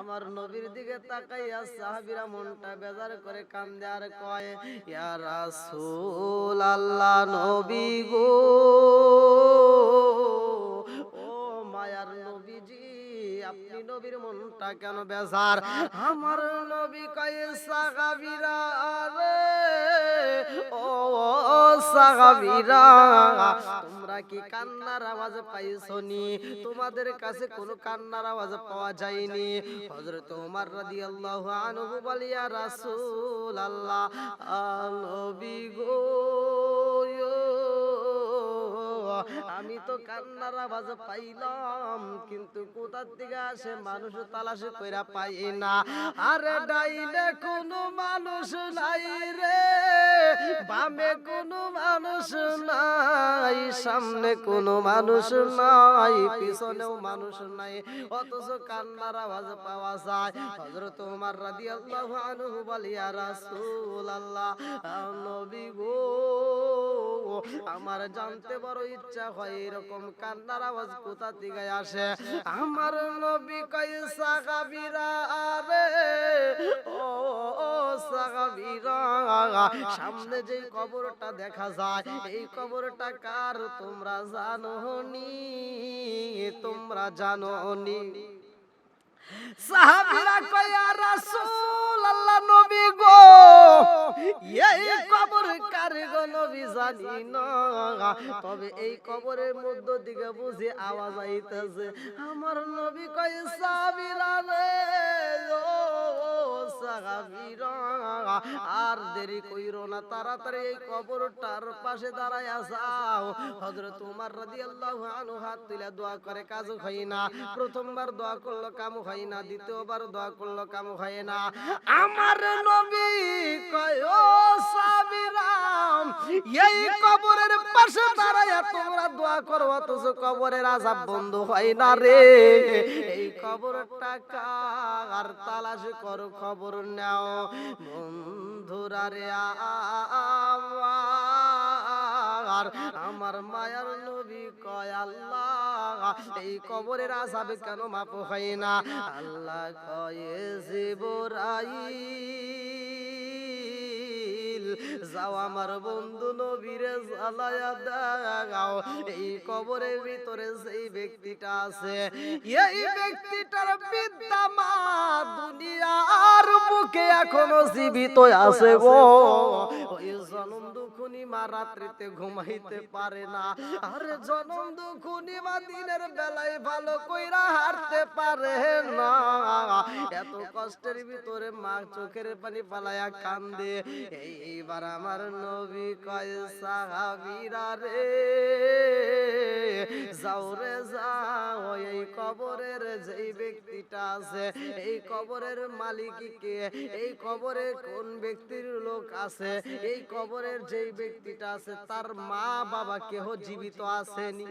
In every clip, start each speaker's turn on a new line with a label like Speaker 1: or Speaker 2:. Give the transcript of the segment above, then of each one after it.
Speaker 1: আমার নবীর দিকে তাকাইয়া সাহাবীরা মনটা বেজার করে কান্দে আর কয়, ইয়া রাসূল আল্লাহ নবী গো। আপনি নবীর মনটা কেন বেজার? আমার নবী কয় সাহাবীরা রে। ও সাহাবীরা, তোমরা কি কান্নার আওয়াজ পাইছো নি তোমাদের কাছে কোনো কান্নার আওয়াজ পাওয়া যায়নি। হযরত ওমর রাদিয়াল্লাহু আনহু বলিয়া রাসূল আল্লাহ নবী গো আমি তো কান্নার আওয়াজ পাইলাম কিন্তু কোথার থেকে আসে মানুষ তালাশ কইরা পাই না। আরে ডাইনে কোনো মানুষ নাই রে। বামে কোনো মানুষ নাই সামনে কোনো মানুষ নাই পিছনেও মানুষ নাই। অথচ কান্নার আওয়াজ পাওয়া যায়। হযরত ওমর রাদিয়াল্লাহু আনহু বলিয়া রাসূলুল্লাহ নবী গো। আমার জানতে বড় ইচ্ছা হয় এরকম কান্নার আওয়াজ কোথা থেকে আসে? আমার নবী কই সাহাবীরা আরে ও সাহাবীরা সামনে যে কবরটা দেখা যায়, এই কবরটা কার তোমরা জানো নি তোমরা জানো নি সাহাবীরা কয় রাসূল আল্লাহ নবী গো এই কবর কার নবী জানি না। তবে এই কবরের মধ্য দিকে বুঝি আওয়াজ আইতেছে। আমার নবী কয় সাহাবীরা রে আর দেরি কইরো না, তাড়াতাড়ি এই কবরটার পাশে দাঁড়ায় যাও হযরত উমর রাদিয়াল্লাহু আনহু হাত তুলে দোয়া করে কাজ হয় না। প্রথমবার দোয়া করল কাম হয় না। দ্বিতীয়বার দোয়া করল কাম হয় না। আমার নবী কয় সাবিরাম, এই কবরের পাশে দাঁড়ায় তোমরা দোয়া করো, অথচ কবরের আযাব বন্ধ হয় না রে। এই কবরটা কার তালাশ কর, খবর নাও। বন্ধুরা রে আমার আমার মায়ার নবী কয়, আল্লাহ, এই কবরের আসাবে কেন মাপ হয় না? আল্লাহ কয়ে জিবরাইল যাও আমার বন্ধু নবীরে জ্বালায়া দাও। এই কবরের ভিতরে সেই ব্যক্তিটা আছে, এই ব্যক্তিটার বিদ্যা মা দুনিয়ার বুকে এখনও জীবিত আছে গো। ওই জনম দুখুনি মা রাত্রিতে ঘুমাইতে পারে না, আরে জনম দুখুনি মা দিনের বেলায় ভালো কইরা হারতে পারে না। এত কষ্টের ভিতরে মা চোখের পানি পালায়া কান্দে। এই- এইবার আমার নবী কয়, সাহাবীরা রে, যাও রে, যাও, এই কবরের যেই ব্যক্তিটা আছে, এই কবরের মালিক কে, এই কবরে কোন ব্যক্তির লোক আছে, এই কবরের যেই ব্যক্তিটা আছে, তার মা বাবা কেহ জীবিত আসেনি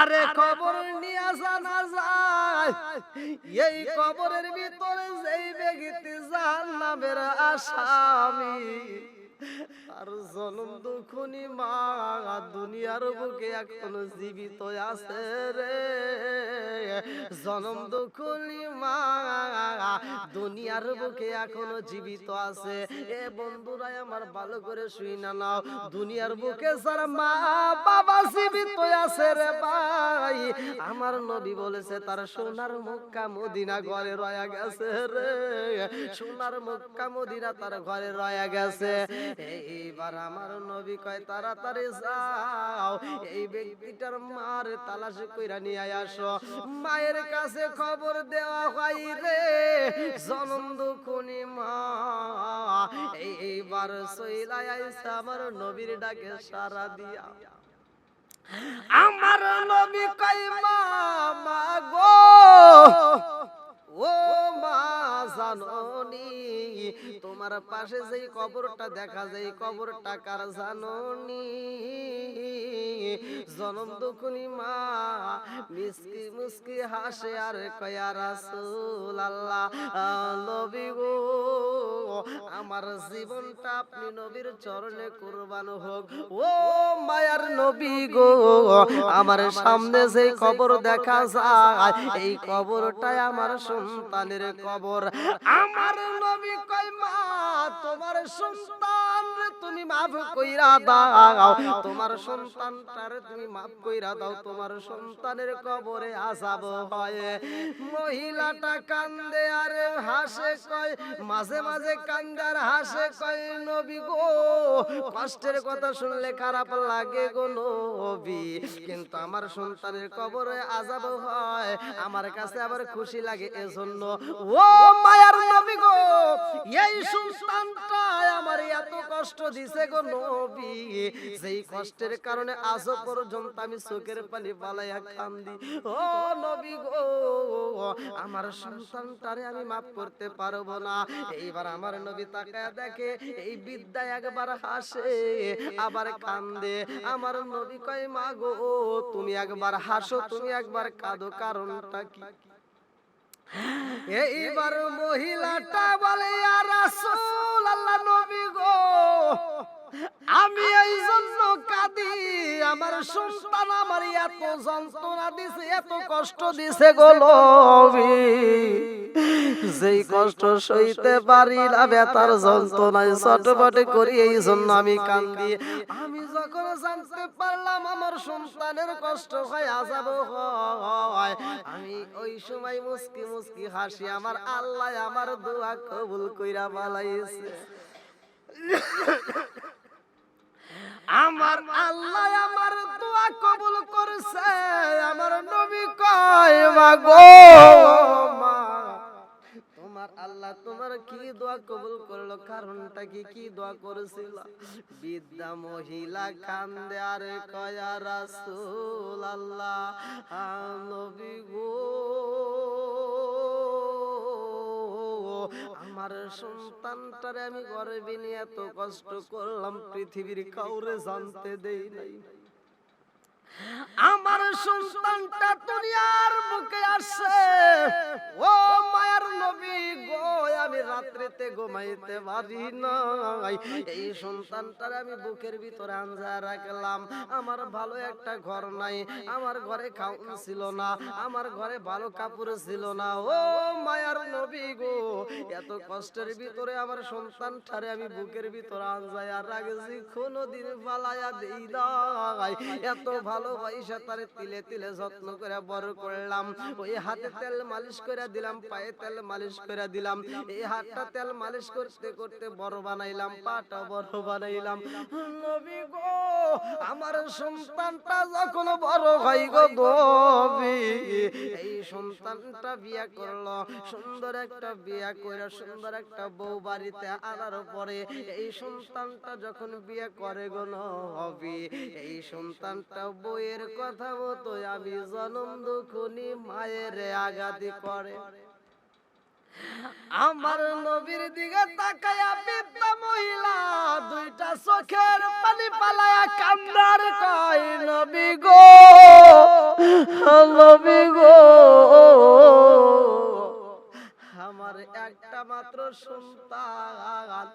Speaker 1: আরে কবর নিয়ে জানা যায়। এই কবরের ভিতরে যেই ব্যক্তি জাহান্নামের আসামি। আর জনম দুখুনি মা, দুনিয়ার বুকে এখনও জীবিত আছে রে। জনম দুখুনি মা, দুনিয়ার বুকে এখনও জীবিত আছে। এ বন্ধুরাই আমার ভালো করে শুই না নাও। দুনিয়ার বুকে যারা মা, বাবা জীবিত আছে রে ভাই। আমার নবী বলেছে, তার সোনার মক্কা মদিনা ঘরে রয়া গেছে রে। সোনার মক্কা মদিনা তার ঘরে রয়া গেছে। এইবার আমার নবী কয়, তাড়াতাড়ি যাও। এই ব্যক্তিটার মার তালাশ কইরা নিয়ে আসো। মায়ের কাছে খবর দেওয়া হয় রে, জনম দুখুনি মা। এই এইবার সইলা আইসা আমার নবীর ডাকে সারা দিয়া। আমার নবী কয়, মা মা গো তোমার পাশে যেই কবরটা দেখা যায় কবরটা কার জাননি? জনম দুখুনি মা, মিসকি মুসকি হাসে আর কয়া রাসূল আল্লাহ নবী গো, আমার জীবনটা আপনি নবীর চরণে কুরবান হোক। ও মায়ার নবী গো, আমার সামনে যে কবর দেখা যায়, এই কবরটাই আমার সন্তানের কবর। আমার নবী কয়, মা তোমার সন্তান তুমি মাফ কইরা দাও। তোমার সন্তানটার তুমি মাফ কইরা দাও। তোমার সন্তানের কবরে আসাব হয়। মহিলাটা কান্দে আর হাসে কয়, মাঝে মাঝে কান্দে আর হাসে কয়, নবী গো, কষ্টের কথা শুনলে খারাপ লাগে গো নবী। কিন্তু আমার সন্তানের কবরে আজাব হয়। আমার কাছে আবার খুশি লাগে এজন্য। ও মায়ার নবী গো, এই সন্তানটা আমার এত কষ্ট দিছে গো নবী। সেই কষ্টের কারণে আজও পর্যন্ত আমি চোখের পানি বালাইয়া কান্দি ও নবী গো, আমার সন্তানটারে আমি মাফ করতে পারব না। এইবার আমার নবী তাকায় দেখে এই বিদ্যা একবার হাসে, আবার কান্দে। আমার নবী কয়, মা গো, তুমি একবার হাসো, তুমি একবার কাঁদো, কারণটা কি? এইবার মহিলাটা বলে নবী গো, আমি এই জন্য কাঁদি। আমার সন্তান আমার এত যন্ত্রণা দিছে, এত কষ্ট দিছে গো নবী। যেই কষ্ট সইতে পারি না বেতার যন্ত্রণায় ছটফটে করি, এই জন্য আমি কান্দি। যখন জানতে পারলাম আমার সন্তানের কষ্ট হয় আজাব হয়, আমি ওই সময় হাসি আমার আল্লাহ আমার দোয়া কবুল কইরা আমার আল্লাহ আমার দোয়া কবুল করছে, আমার নবী কয় মা গো মা তোমার আল্লাহ তোমার কি দোয়া কবুল করল? কারণটা কি কি দোয়া করেছিল? বিদ্যা মহিলা কান্দে, আর কয়া রাসূল আল্লাহ গো। আমার সন্তানটারে আমি গর্বে নিয়ে এত কষ্ট করলাম, পৃথিবীর কাউরে জানতে দেই নাই। আমার সন্তানটা দুনিয়ার বুকে আসে ও মায়ার নবী গো, আমি রাত্রিতে ঘুমাইতে পারি নাই। এই সন্তানটার আমি বুকের ভিতরে আঞ্জা রাখলাম। আমার ভালো একটা ঘর নাই। আমার ঘরে খাউন ছিল না। আমার ঘরে ভালো কাপড় ছিল না। ও মায়ার নবী গো, এত কষ্টের ভিতরে আমার সন্তানটারে আমি বুকের ভিতরে আঞ্জায় রাখছি, কোনোদিন পালায়া দেই এত ভালোবাসা তারে তিলে তিলে যত্ন করে বড় করলাম। ওই হাতে তেল মালিশ করে দিলাম, পায়ে তেল মালিশ করে দিলাম। এই হাতটা তেল মালিশ করতে করতে বড় বানাইলাম, পাটা বড় বানাইলাম। নবী গো, আমার সন্তানটা যখন বড় হয় গো নবী, এই সন্তানটা বিয়া করল, সুন্দর একটা বিয়া করে সুন্দর একটা বউ বাড়িতে আনার পরে এই সন্তানটা যখন বিয়ে করে গো নবী, এই সন্তানটা বইয়ের কথা মতো আমি জনম দুখুনি মায়ের আগাদি করে আমার নবীর দিকে তাকায়া বৃদ্ধা মহিলা দুইটা চোখের পানি পালায়া কান্দার কয়, নবী গো নবী গো। একটা মাত্র সন্তান।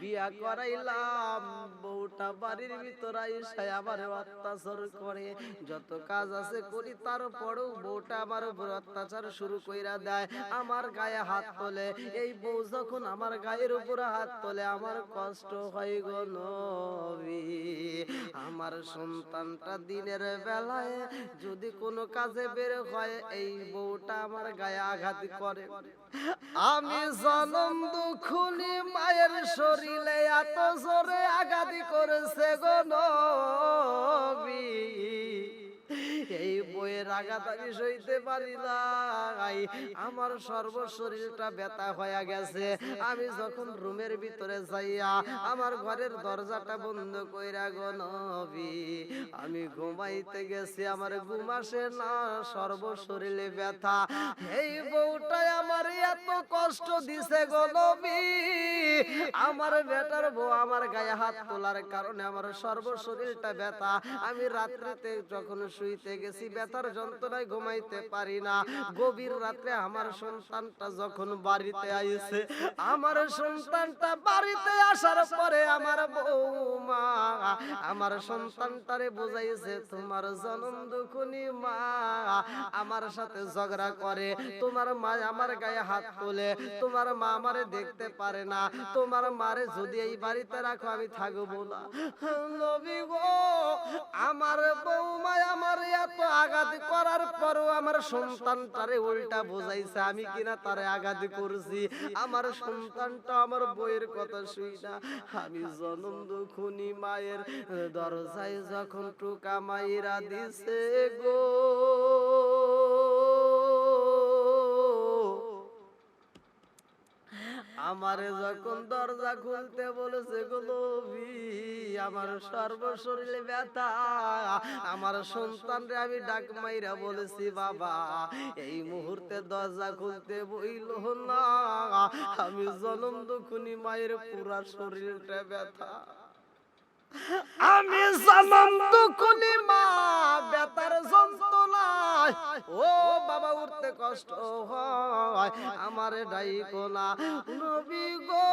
Speaker 1: বিয়া করাইলাম, বউটা বাড়ির ভিতর আইসা আমার অত্যাচার করে। যত কাজ আছে করি, তারপরেও বউটা আমার উপর অত্যাচার শুরু কইরা দেয়। আমার গায়ে হাত তোলে, এই বউ যখন আমার গায়ের উপর হাত তোলে, আমার কষ্ট হয় গো নবী। আমার সন্তানটা দিনের বেলায় যদি কোনো কাজে বের হয়, এই বউটা আমার গায়ে আঘাত করে। আমি জনম দুখুনি মায়ের শরীরে এত জোরে আঘাতি করেছে গো আঘাত আমি সইতে পারি নাই আমার সর্ব শরীরটা ব্যথা হয়ে গেছে। আমি যখন রুমের ভিতরে যাইয়া আমার ঘরের দরজাটা বন্ধ কইরা গো নবী, আমি ঘুমাইতে গেছি। আমার ঘুম আসে না সর্ব শরীরে ব্যথা। এই বউটাই আমার এত কষ্ট দিছে গো নবী। আমার বেটার বউ আমার গায়ে হাত তোলার কারণে আমার সর্ব শরীরটা ব্যথা। আমি রাত্রিতে যখন শুইতে গেছি ব্যথার যন্ত্রণায় ঘুমাইতে পারি না। গভীর রাত্রে আমার সন্তানটা যখন বাড়িতে আইছে, আমার সন্তানটা বাড়িতে আসার পরে আমার বৌমা আমার সন্তানটারে বুঝাইছে, তোমার জনম দুখুনি মা, আমার সাথে ঝগড়া করে। তোমার মা আমার গায়ে হাত তোলে, তোমার মা আমারে দেখতে পারে না। তোমার মারে যদি এই বাড়িতে রাখো, আমি থাকব না। আমার বৌমা আমার এত আঘাত করার পরও আমার উল্টা বোঝাইছে, আমি কিনা তারে আঘাত করছি? আমার সন্তানটা আমার বইয়ের কথা শুই না। আমি জনম দুখুনি মায়ের দরজায় যখন টুকা মাইরা দিছে গো। আমারে যখন দরজা খুলতে বলেছে গোলবি আমার সর্ব শরীরে ব্যথা। আমার সন্তানরে আমি ডাক মাইরা বলেছি, বাবা, এই মুহূর্তে দরজা খুলতে বইল না। আমি জনম দুখুনি, মায়ের পুরা শরীরটা ব্যথা। আমি জনম দুখুনি মা বেতার যন্ত্রণায়। ও বাবা, উঠতে কষ্ট হয়। আমার ডাই কোলা নবী গো,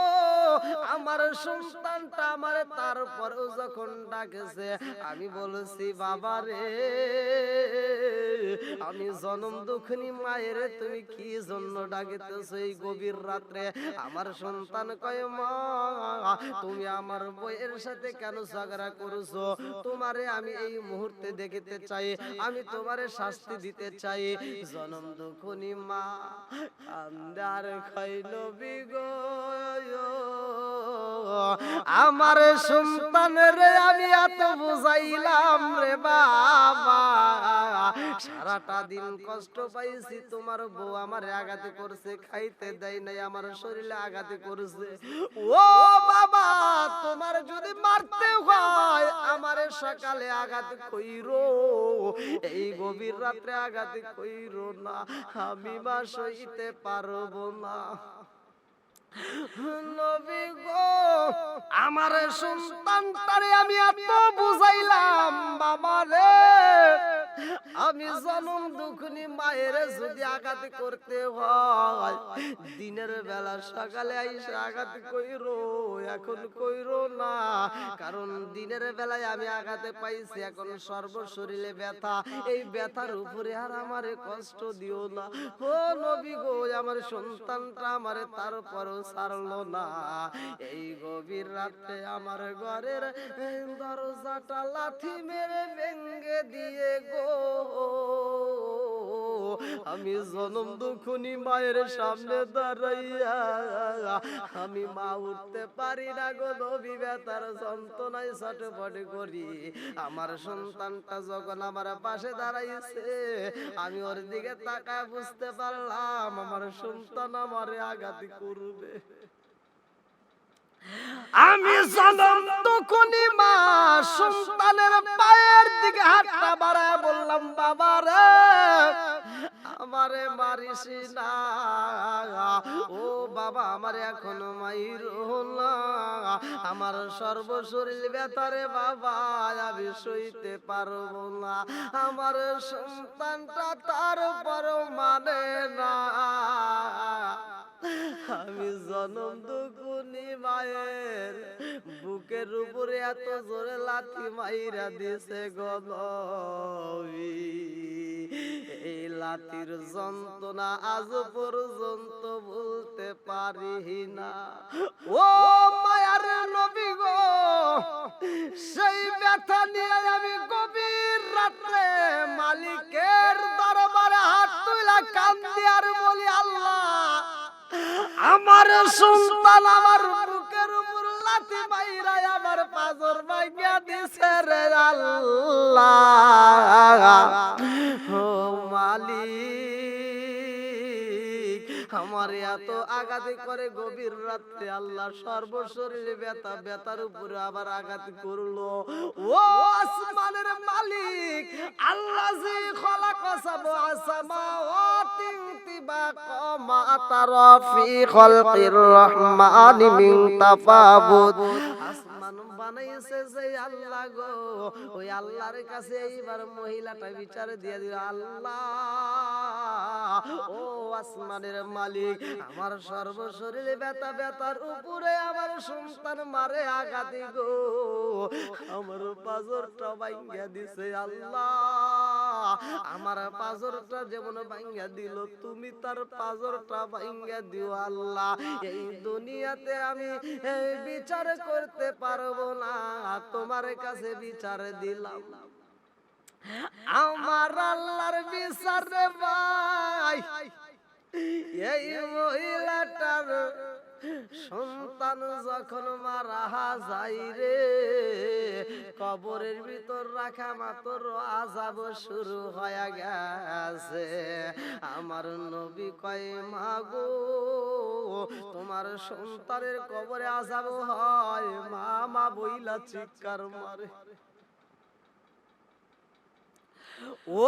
Speaker 1: আমার সন্তানটা আমার তারপরেও যখন ডাকেছে, আমি বলছি, বাবা রে আমি জনম দুঃখনি মায়ের তুমি কি জন্য ডাকিতেছ এই গভীর রাত্রে? আমার সন্তান কয় মা? তুমি আমার বইয়ের সাথে কেন ঝগড়া করছ? তোমারে আমি এই মুহূর্তে দেখিতে চাই। আমি তোমারে শাস্তি দিতে চাই। জনম দুঃখনি মা আন্দার খাইল বিগো আমার সন্তানের আমি এত বুঝাইলাম রে বাবা। সারাটা দিন কষ্ট পাইছি, তোমার বউ আমার আঘাত করছে, খাইতে দেয় নাই, আমার শরীরে আঘাত করছে। ও বাবা, তোমার যদি মারতে হয়, আমারে সকালে আঘাত কইরো, এই গভীর রাত্রে আঘাত কইরো না, আমি মা সইতে পারব না। নবী গো আমার আমি এত বুঝাইলাম বাবা রে আমি জনম দুখনি মায়ের যদি আঘাত করতে হয়। দিনের বেলা সকালে আইসা আঘাত কইরো, এখন কইরো না। কারণ দিনের বেলায় আমি আঘাতে পাইছি, এখন সর্ব শরীরে ব্যথা। এই ব্যথার উপরে আর আমারে কষ্ট দিও না। ও নবী গো, আমার সন্তানটা আমারে তারপরও ছাড়লো না। এই গভীর রাতে আমার ঘরের দরজাটা লাথি মেরে ভেঙ্গে দিয়ে গো। আমি জনম দুখুনি মায়ের সামনে দাঁড়াইয়া। আমি মা উঠতে পারি না গো নবী ব্যথার যন্ত্রণায় ছটফট করি। আমার সন্তানটা যখন আমার পাশে দাঁড়াইছে আমি ওর দিকে তাকায় বুঝতে পারলাম আমার সন্তান আমারে আঘাত করবে। আমি জনম তখনই মা সন্তানের পায়ের দিকে হাতটা বাড়ায় বললাম, বাবা রে, আমারে মারিস না। ও বাবা, আমার এখনও মাইর না। আমার সর্বশরীর ব্যথারে বাবা, আমি সইতে পারব না। আমার সন্তানটা তারপর মানে না। আমি জনম দুকুনি মায়ের বুকের উপরে এত জোরে লাথি মাইরা দিছে গনবী এই লাতির যন্ত্রণা আজ পর্যন্ত বলতে পারি না। ও মায়ার নবী গো, সেই ব্যথা নিয়ে আমি গভীর রাত্রে মালিকের দরবারে হাত তুলা কান্দি আর বলি, আল্লাহ আমার সন্তান আমার বুকের উপর লাথি মাইরা আমার পাজর ভাঙিয়া দিছে রে আল্লাহ। ও মালিক। আমার এত আঘাত করে গভীর রাত্রে আল্লাহ সর্বশরীরে ব্যথা ব্যথার উপরে আবার আঘাত করল। ও আসমানের মালিক আল্লাহ জি খলাকা সাবআ সামাওয়াতিন তিবাকা মা কমা তারফি খলকির রহমান মিন তাফাবুত আসমান বানাইছে যে আল্লাহ গো। ওই আল্লাহর কাছে এইবার মহিলাটা বিচার দিয়ে দিল, আল্লাহ, ও আসমানের মালিক, আমার সর্বশরীরে ব্যথা ব্যথার উপরে আমার সন্তান মারে আঘাতি গো। আমার পাজরটা ভাঙ্গা দিছে, আল্লাহ, আমার পাজরটা যেমন ভাঙ্গা দিল, তুমি তার পাজরটা ভাঙ্গা দিও, আল্লাহ। এই দুনিয়াতে আমি বিচার করতে পারব না তোমার কাছে বিচার দিলাম। আমার আল্লাহর বিচার ভাই এই মহিলাটার সন্তান যখন মারা যায় রে, কবরের ভিতর রাখা মাত্র আজাব শুরু হয়ে গেছে। আমার নবী কয় মাগো তোমার সন্তানের কবরে আজাব হয়, মা মা বইলা চিৎকার মারে। ও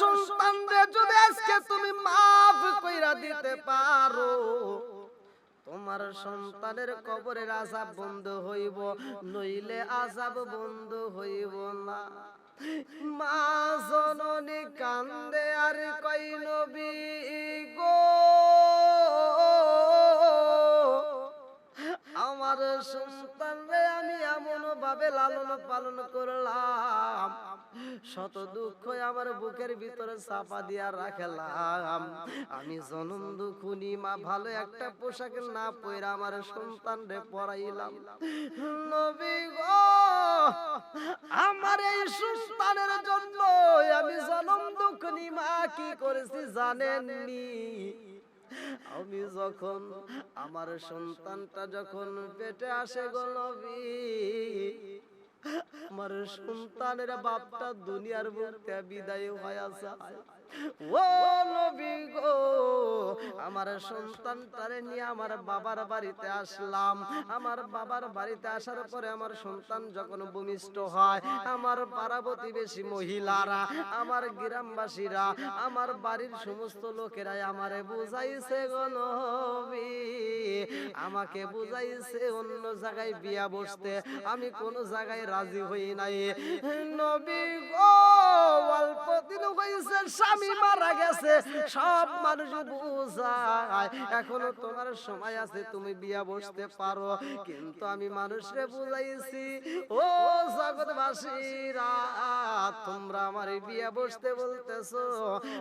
Speaker 1: সন্তানরে যদি আজকে তুমি মাফ কইরা দিতে পারো, তোমার সন্তানের কবরের আজাব বন্ধ হইব, নইলে আজাব বন্ধ হইব না। মা জননী কান্দে, আর কই নবী গো? আমার সন্তানরে আমি এমন ভাবে লালন পালন করলাম শত দুঃখ আমার বুকের ভিতরে চাপা দিয়া রাখলাম। আমি জনম দুখুনি মা ভালো একটা পোশাক না পয়রা আমার সন্তানরে পরাইলাম। নবী গো আমার এই সন্তানের জন্য আমি জনম দুখুনি মা কি করেছি জানেননি? আমি যখন আমার সন্তানটা যখন পেটে আসে গো নবী আমার সন্তানের বাপটা দুনিয়ার মুক্তি বিদায় হয়ে যায় ও নবী গো, আমার সন্তানটারে নিয়ে আমার বাবার বাড়িতে আসলাম। আমার বাবার বাড়িতে আসার পরে আমার সন্তান যখন ভূমিষ্ঠ হয়, আমার পাড়া মহিলারা, আমার গ্রামবাসীরা, আমার বাড়ির সমস্ত লোকেরাই আমারে বুঝাইছে গো নবী। আমাকে বুঝাইছে অন্য জায়গায় বিয়া বসতে। আমি কোন জায়গায় রাজি হই নাই। নবী গো স্বামী মারা গেছে সব মানুষ বুঝায়। এখনও তোমার সময় আছে তুমি বিয়া বসতে পারো। কিন্তু আমি মানুষরে বুঝাইছি ও জগৎবাসীরা তোমরা আমার বিয়া বসতে বলতেছো।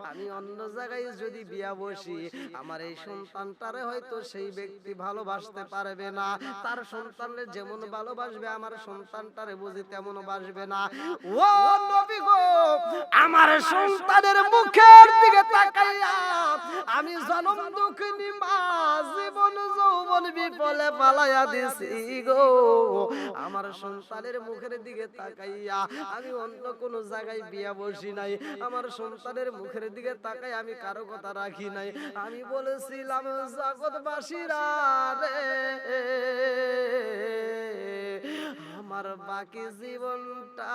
Speaker 1: আমি অন্য জায়গায় যদি বিয়া বসি আমার এই সন্তানটারে হয়তো সেই ব্যক্তি ভালোবাসতে পারবে না। তার সন্তানের যেমন ভালোবাসবে আমার সন্তানটারে বুঝি তেমন বাসবে না। ও নবী গো আমার সন্তানের মুখের দিকে তাকাইয়া আমি জনম দুঃখিনী মা, জীবন যৌবন বিফলে পালাইয়া দিছি গো। আমার সন্তানের মুখের দিকে তাকাইয়া আমি অন্য কোন জায়গায় বিয়া বসি নাই। আমার সন্তানের মুখের দিকে তাকাই আমি কারও কথা রাখি নাই। আমি বলেছিলাম জগৎবাসীরা রে আমার বাকি জীবনটা,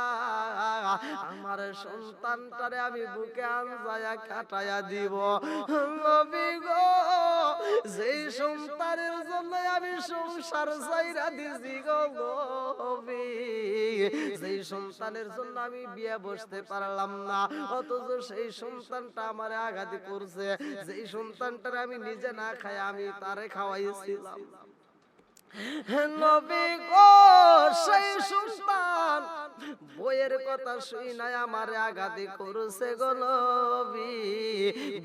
Speaker 1: আমার সন্তানটারে আমি বুকে আনজায়া কাটায়া দিব। গো, যেই সন্তানের জন্য আমি সংসার চাইরা দিছি গো নবী, যেই সন্তানের জন্য আমি বিয়ে বসতে পারলাম না, অথচ সেই সন্তানটা আমারে আঘাত করছে। যেই সন্তানটারে আমি নিজে না খাই আমি তারে খাওয়াইছিলাম। নবী গো, সেই সুলতান, বইয়ের কথা শুই নাই, আমারে আঘাতি করছে গো নবী।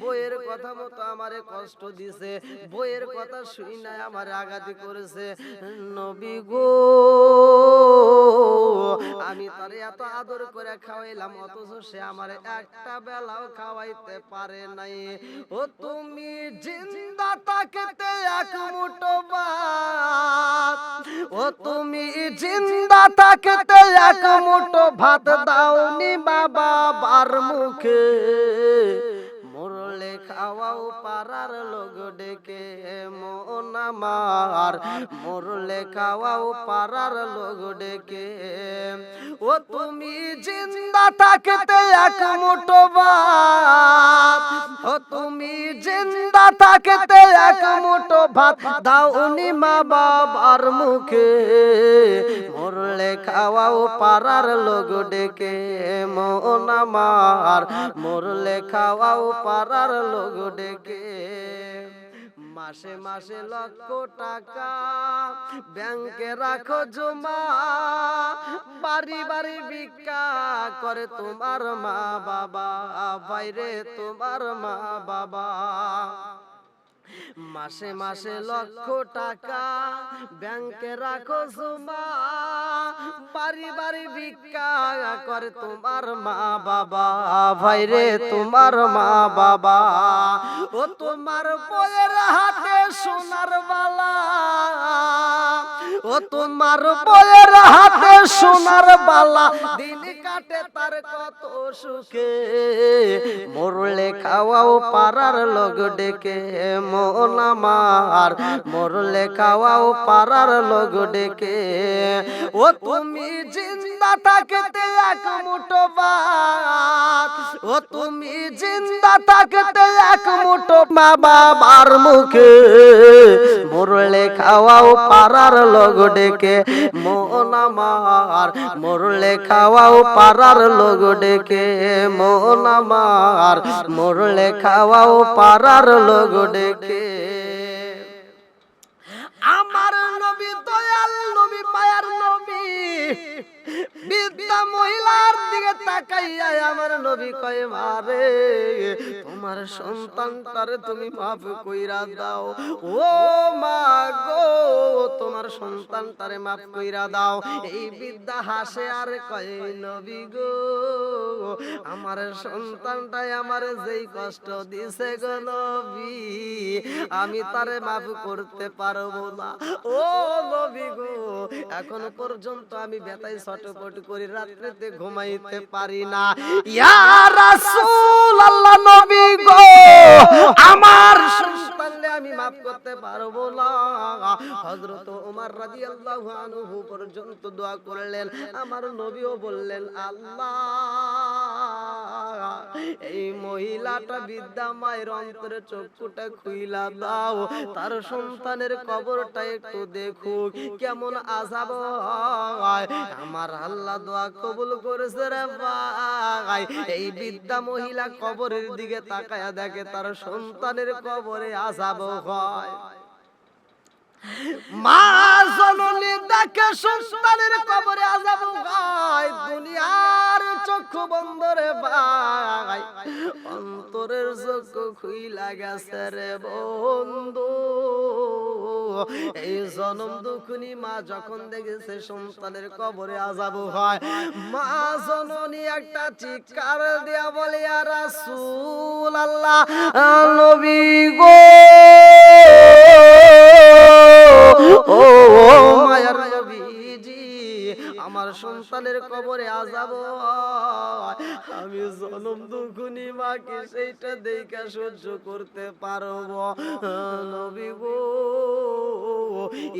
Speaker 1: বইয়ের কথা মতো আমারে কষ্ট দিছে, বইয়ের কথা শুই নাই, আমারে আঘাতি করেছে নবী গো। আমি তারে এত আদর করে খাওয়াইলাম, অথচ সে আমারে একটা বেলাও খাওয়াইতে পারে নাই। ও তুমি জিন্দা তাকেতে এক মুঠো ভাত। ও তুমি জিন্দা তাকেতে এক মুঠো ভাত দাওনি বাবা, বার মুখে। মরলে খাওয়াও পারার লোক ডেকে, মন আমার মরলে খাওয়াও পারার লোক ডেকে। ও তুমি জিন্দা থাকতে এক মুঠো ভাত, ও তুমি জিন্দা থাকতে এক মুঠো ভাত দাউনি মা বাবার মুখে। মরলে খাওয়াও পারার লোক ডেকে, মন আমার। মরলে খাওয়াও পারার লোক ডেকে, মাসে মাসে লক্ষ টাকা ব্যাংকে রাখো জমা। বাড়ি বাড়ি ভিক্ষা করে তোমার মা বাবা বাইরে তোমার মা বাবা। মাসে মাসে লক্ষ টাকা ব্যাংকে রাখো জমা। বাড়ি বাড়ি ভিক্ষা করে তোমার মা বাবা। ভাইরে তোমার মা বাবা। ও তোমার বইয়ের হাতে সোনার বালা ও তোমার বইয়ের হাতে সোনার বালা দিন কাটে তার কত সুখে। মরলে খাওয়াও পারার লোক ডেকে, মন আমার। মরলে খাওয়াও পারার লোক ডেকে। ও তুমি জিন্দা থাকতে এক মুঠো ভাত ও তুমি জিন্দা থাকতে এক মুঠো মা বাবার মুখে। মরলে খাওয়াও পারার লোক ডেকে, মন আমার। মরলে খাওয়াও পারার লোক ডেকে, মন আমার মরলে খাওয়াও পারার লোক ডেকে। আমার নবী দয়াল নবী, মায়ার নবী বিদ্যা মহিলার দিকে তাকাইয়া আমার নবী কয় মারে তোমার সন্তান তারে তুমি মাফ কইরা দাও। ও মা গো, তোমার সন্তান তারে মাফ কইরা দাও। এই বিদ্যা হাসে আর কয়, নবী গো, আমার সন্তানটাই আমার যেই কষ্ট দিছে গো নবী, আমি তারে মাফ করতে পারব না। ও নবী গো, এখন পর্যন্ত আমি বেতাই ছটপট করি রাত্রিতে ঘুমাইতে পারি না। ইয়া রাসূল আল্লাহ নবী গো আমার সন্তানলে আমি মাফ করতে পারব না। হযরত ওমর রাদিয়াল্লাহু আনহু পর্যন্ত দোয়া করলেন। আমার নবীও বললেন আল্লাহ এই মহিলাটা বিদ্যা মায়ের অন্তরে চক্ষুটা খুইলা দাও। তার সন্তানের কবরটা একটু দেখুক কেমন আজাব আমার আল্লাহ দোয়া কবুল করেছে রে ভাই। এই বিদ্যা মহিলা কবরের দিকে তাকায়া দেখে তার সন্তানের কবরে আজাব হয়। মা জননী দেখে সন্তানের কবরে আজাব গায় দুনিয়ার চক্ষু বন্ধ রে ভাই। অন্তরের চক্ষু খুইলা গেছে রে বন্ধু। এই জনম দুখুনি মা যখন দেখেছে সন্তানের কবরে আজাব হয় মা জননী একটা চিৎকার দেয়া বলে আর রাসূল আল্লাহ নবী গো। ও মায়ার নবীজি আমার সন্তানের কবরে আজাব। আমি জনম দুখুনি মাকে সেইটা দেখা সহ্য করতে পারব। নবী গো,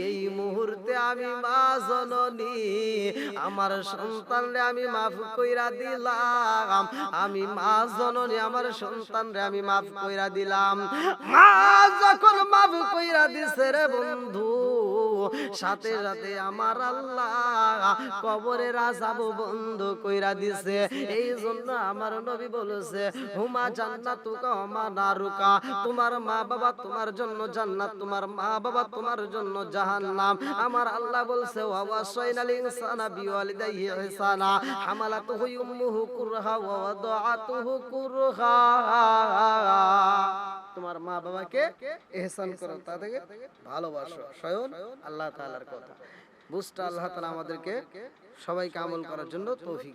Speaker 1: এই মুহূর্তে আমি মা জননী, আমার সন্তানরে আমি মাফ কইরা দিলাম। আমি মা জননী, আমার সন্তানরে আমি মাফ কইরা দিলাম। মা যখন মাফ কইরা দিছে রে বন্ধু সাথে সাথে আমার আল্লাহ কবরের আজাব বন্ধ কইরা দিছে। এই জন্য আমার নবী বলেছে হুমা জান্নাতু কামা নারুকা তোমার মা বাবা তোমার জন্য জান্নাত তোমার মা বাবা তোমার জন্য জাহান্নাম। আমার আল্লাহ বলছে ওয়া ওয়াসাইনাল ইনসানা বিওয়ালিদাইহি ইহসানা। হামালাতুহু উম্মুহু কুরহা ওয়া ওয়াদাআতুহু কুরহা। তোমার মা বাবাকে এহসান করো তাদেরকে ভালোবাসো। স্বয়ং আল্লাহ তালার কথা। বুঝটা আল্লাহ তালা আমাদেরকে সবাইকে আমল করার জন্য তৌফিক